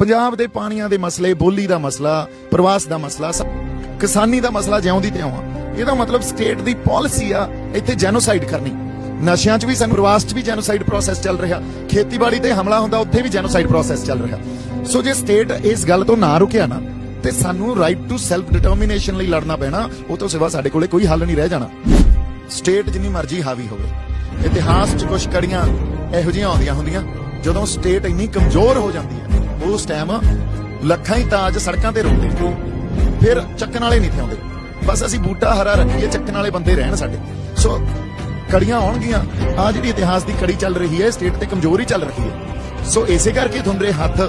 ਪੰਜਾਬ ਦੇ ਪਾਣੀਆਂ ਦੇ ਮਸਲੇ, ਬੋਲੀ ਦਾ ਮਸਲਾ, ਪ੍ਰਵਾਸ ਦਾ ਮਸਲਾ ਕਿਸਾਨੀ ਦਾ ਮਸਲਾ ਜਿਉਂਦੀ ਤੇ ਆਉਂ ਇਹਦਾ ਮਤਲਬ ਸਟੇਟ ਦੀ ਪਾਲਿਸੀ ਆ, ਇੱਥੇ ਜੈਨੋਸਾਈਡ ਕਰਨੀ। ਨਸ਼ਿਆਂ 'ਚ ਵੀ ਸਾਨੂੰ ਪ੍ਰਵਾਸ 'ਚ ਵੀ ਜੈਨੋਸਾਈਡ ਪ੍ਰੋਸੈਸ ਚੱਲ ਰਿਹਾ। ਖੇਤੀਬਾੜੀ ਤੇ ਹਮਲਾ ਹੁੰਦਾ, ਉੱਥੇ ਵੀ ਜੈਨੋਸਾਈਡ ਪ੍ਰੋਸੈਸ ਚੱਲ ਰਿਹਾ। ਸੋ ਜੇ ਸਟੇਟ ਇਸ ਗੱਲ ਤੋਂ ਨਾ ਰੁਕਿਆ ਨਾ, ਤੇ ਸਾਨੂੰ ਰਾਈਟ ਟੂ ਸੈਲਫ ਡਿਟਰਮੀਨੇਸ਼ਨ ਲਈ ਲੜਨਾ ਪੈਣਾ, ਉਹ ਤੋਂ ਸਿਵਾ ਸਾਡੇ ਕੋਲੇ ਕੋਈ ਹੱਲ ਨਹੀਂ ਰਹਿ ਜਾਣਾ। ਸਟੇਟ ਜਿੰਨੀ ਮਰਜ਼ੀ ਹਾਵੀ ਹੋਵੇ। ਇਤਿਹਾਸ 'ਚ ਕੁਝ ਕੜੀਆਂ ਇਹੋ ਜਿਹੀਆਂ ਆਉਂਦੀਆਂ ਹੁੰਦੀਆਂ, ਜਦੋਂ ਸਟੇਟ ਇੰਨੀ ਕਮਜ਼ੋਰ ਹੋ ਜਾਂਦੀ ਹੈ ਉਸ ਟਾਈਮ ਲੱਖਾਂ ਹੀ ਤਾਜ ਸੜਕਾਂ ਤੇ ਰੁਕਦੇ। ਫਿਰ ਚੱਕਣ ਵਾਲੇ ਨਹੀਂ ਥੇ ਬਸ ਅਸੀਂ ਬੂਟਾ ਹਰਾ ਰੱਖੀਏ, ਚੱਕਣ ਵਾਲੇ ਬੰਦੇ ਰਹਿਣ ਸਾਡੇ। ਸੋ ਕੜੀਆਂ ਆਉਣਗੀਆਂ। ਆ ਜਿਹੜੀ ਇਤਿਹਾਸ ਦੀ ਕੜੀ ਚੱਲ ਰਹੀ ਹੈ ਸਟੇਟ ਤੇ ਕਮਜ਼ੋਰੀ ਚੱਲ ਰਹੀ ਹੈ। ਸੋ ਇਸੇ ਕਰਕੇ ਤੁਹਾਡੇ ਹੱਥ,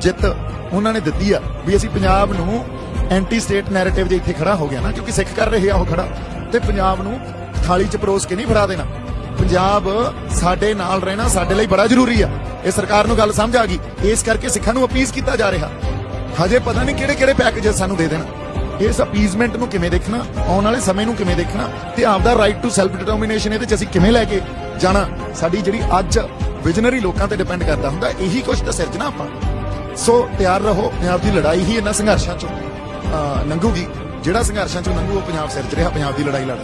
ਜਿੱਤ ਉਹਨਾਂ ਨੇ ਦਿੱਤੀ ਆ ਵੀ ਅਸੀਂ ਪੰਜਾਬ ਨੂੰ ਐਂਟੀ ਸਟੇਟ ਨੈਰੇਟਿਵ ਜੇ ਇੱਥੇ ਖੜਾ ਹੋ ਗਿਆ ਨਾ, ਕਿਉਂਕਿ ਸਿੱਖ ਕਰ ਰਹੇ ਆ ਉਹ ਖੜਾ। ਤੇ ਪੰਜਾਬ ਨੂੰ ਥਾਲੀ 'ਚ ਪਰੋਸ ਕੇ ਨਹੀਂ ਫੜਾ ਦੇਣਾ। ਪੰਜਾਬ ਸਾਡੇ ਨਾਲ ਰਹਿਣਾ ਸਾਡੇ ਲਈ ਬੜਾ ਜ਼ਰੂਰੀ ਆ। ਇਹ ਸਰਕਾਰ ਨੂੰ ਗੱਲ ਸਮਝ ਆ ਗਈ। ਇਸ ਕਰਕੇ ਸਿੱਖਾਂ ਨੂੰ ਅਪੀਸ ਕੀਤਾ ਜਾ ਰਿਹਾ। ਹਜੇ ਪਤਾ ਨਹੀਂ ਕਿਹੜੇ ਕਿਹੜੇ ਪੈਕੇਜ ਸਾਨੂੰ ਦੇ ਦੇਣਾ। ਇਸ ਅਪੀਜ਼ਮੈਂਟ ਨੂੰ ਕਿਵੇਂ ਦੇਖਣਾ, ਆਉਣ ਵਾਲੇ ਸਮੇਂ ਨੂੰ ਕਿਵੇਂ ਦੇਖਣਾ ਤੇ ਆਪਦਾ ਰਾਈਟ ਟੂ ਸੈਲਫ ਡਿਟਰਮੀਨੇਸ਼ਨ ਇਹਦੇ ਚ ਅਸੀਂ ਕਿਵੇਂ ਲੈ ਕੇ ਜਾਣਾ। ਸਾਡੀ ਜਿਹੜੀ ਅੱਜ ਵਿਜ਼ਨਰੀ ਲੋਕਾਂ ਤੇ ਡਿਪੈਂਡ ਕਰਦਾ ਹੁੰਦਾ, ਇਹੀ ਕੁਝ ਤਾਂ ਸਿਰਜਣਾ ਆਪਾਂ। ਸੋ ਤਿਆਰ ਰਹੋ ਪੰਜਾਬ ਦੀ ਲੜਾਈ ਹੀ ਇਹਨਾਂ ਸੰਘਰਸ਼ਾਂ ਚੋਂ ਲੰਘੂਗੀ ਜਿਹੜਾ ਸੰਘਰਸ਼ਾਂ ਚੋਂ ਲੰਘੂ ਉਹ ਪੰਜਾਬ ਸਿਰਜ ਰਿਹਾ, ਪੰਜਾਬ ਦੀ ਲੜਾਈ ਲੜ